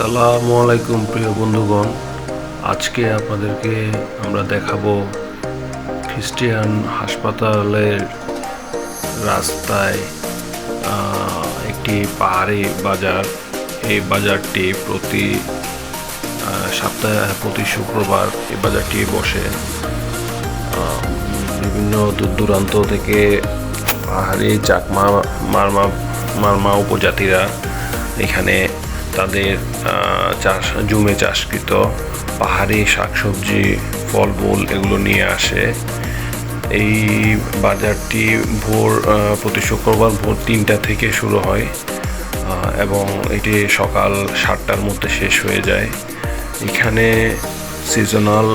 আসসালামু আলাইকুম, প্রিয় বন্ধুগণ। আজকে আপনাদেরকে আমরা দেখাবো খ্রিস্টিয়ান হাসপাতালের রাস্তায় একটি পাহাড়ি বাজার। এই বাজারটি প্রতি সপ্তাহে, প্রতি শুক্রবার এই বাজারটি বসে। বিভিন্ন দূর দূরান্ত থেকে পাহাড়ি চাকমা, মারমা মারমা উপজাতিরা এখানে তাদের চাষ, জুমে চাষকৃত পাহাড়ি শাকসবজি, ফলমূল এগুলো নিয়ে আসে। এই বাজারটি ভোর প্রতি শুক্রবার ভোর তিনটা থেকে শুরু হয় এবং এটি সকাল সাতটার মধ্যে শেষ হয়ে যায়। এখানে সিজনাল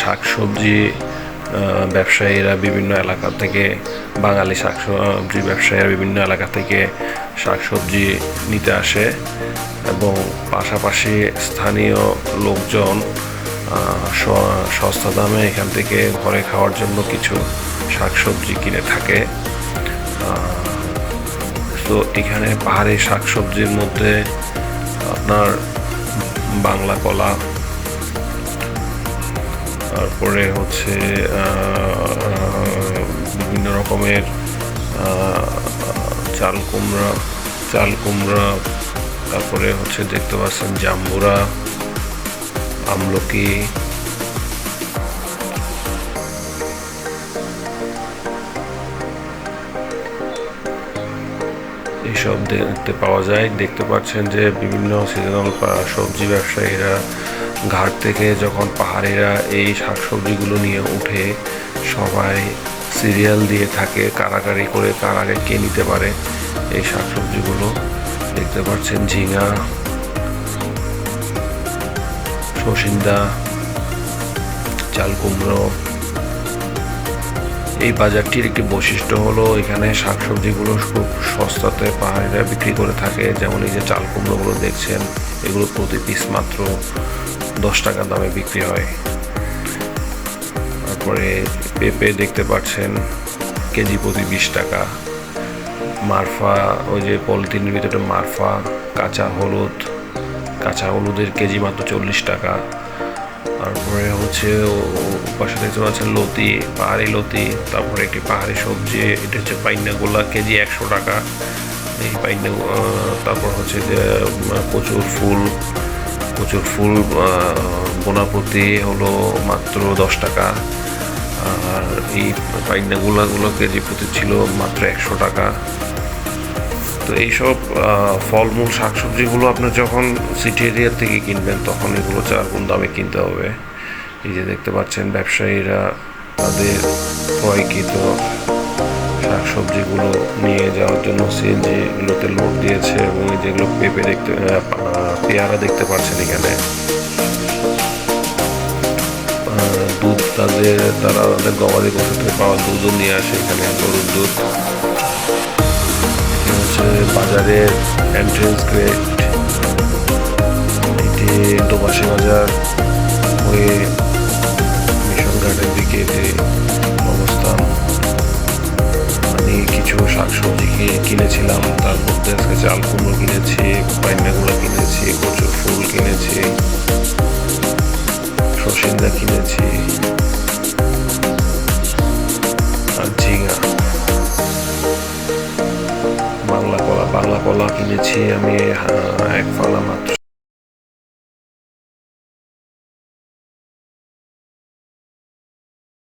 শাকসবজি ব্যবসায়ীরা বিভিন্ন এলাকা থেকে বাঙালি শাকসবজি ব্যবসায়ীরা বিভিন্ন এলাকা থেকে শাকসবজি নিতে আসে এবং পাশাপাশি স্থানীয় লোকজন সস্তা দামে এখান থেকে ঘরে খাওয়ার জন্য কিছু শাকসবজি কিনে থাকে। তো এখানে পাহাড়ি শাকসবজির মধ্যে আপনার বাংলা কলা তারপরে হচ্ছে বিভিন্ন রকমের চাল কুমড়া চাল কুমড়া, তারপরে হচ্ছে দেখতে পাচ্ছেন জাম্বুরা, আমলকি, এইসব দেখতে পাওয়া যায়। দেখতে পাচ্ছেন যে বিভিন্ন সিজনাল সবজি ব্যবসায়ীরা ঘাট থেকে যখন পাহাড়িরা এই শাকসবজিগুলো নিয়ে উঠে সবাই সিরিয়াল দিয়ে থাকে কারাকারি করে কার আগে কে নিতে পারে এই শাকসবজিগুলো? দেখতে পাচ্ছেন ঝিঙা শসিন্দা চাল কুমড়ো এই বাজারটির একটি বৈশিষ্ট্য হলো এখানে শাকসবজিগুলো খুব সস্তাতে পাহাড়িরা বিক্রি করে থাকে। যেমন এই যে চাল কুমড়োগুলো দেখছেন, এগুলো প্রতি পিস মাত্র দশ টাকা দামে বিক্রি হয়। তারপরে পেঁপে দেখতে পাচ্ছেন, কেজি প্রতি বিশ টাকা। মারফা, ওই যে পলিথিনের ভিতরে মারফা, কাঁচা হলুদ, কাঁচা হলুদের কেজি মাত্র চল্লিশ টাকা। তারপরে হচ্ছে পাশে দেখতে পাচ্ছেন লতি, পাহাড়ি লতি, তারপরে একটি পাহাড়ি সবজি, এটা হচ্ছে পাইনা গোলা, কেজি একশো টাকা। এই পাইনা তারপর হচ্ছে যে প্রচুর ফুল প্রচুর ফুল বোনাপতি হলো মাত্র দশ টাকা। আর এই পাইনা গোলাগুলো কেজি প্রতি ছিল মাত্র একশো টাকা। তো এইসব ফলমূল, শাকসবজিগুলো আপনার যখন সিটি এরিয়া থেকে কিনবেন, তখন এগুলো চার গুণ দামে কিনতে হবে। এই যে দেখতে পাচ্ছেন, ব্যবসায়ীরা তাদের ক্রয়কৃত শাকসবজিগুলো নিয়ে যাওয়ার জন্য সিএনজিগুলোতে লোড দিয়েছে এবং যেগুলো পেঁপে দেখতে পেয়ারা দেখতে পাচ্ছেন এখানে। দুধ তাদের, তারা তাদের গবাদি পশু থেকে পাওয়া দুধও নিয়ে আসে এখানে, গরুর দুধ। হচ্ছে বাজারের এন্ট্রেন্স গেট এটি দোবাসী বাজার। হয়ে মিশন ঘাটের দিকে এটি শাকসবজি কিনেছিলাম। তার মধ্যে আজকে চাল কুমড়ো কিনেছি পাইনাগুলো কিনেছি প্রচুর ফুল কিনেছি, সসিন্দা কিনেছি, আর ঝিঙা। বাংলা কলা বাংলা কলা কিনেছি আমি হ্যাঁ, এক ফলা মাত্র।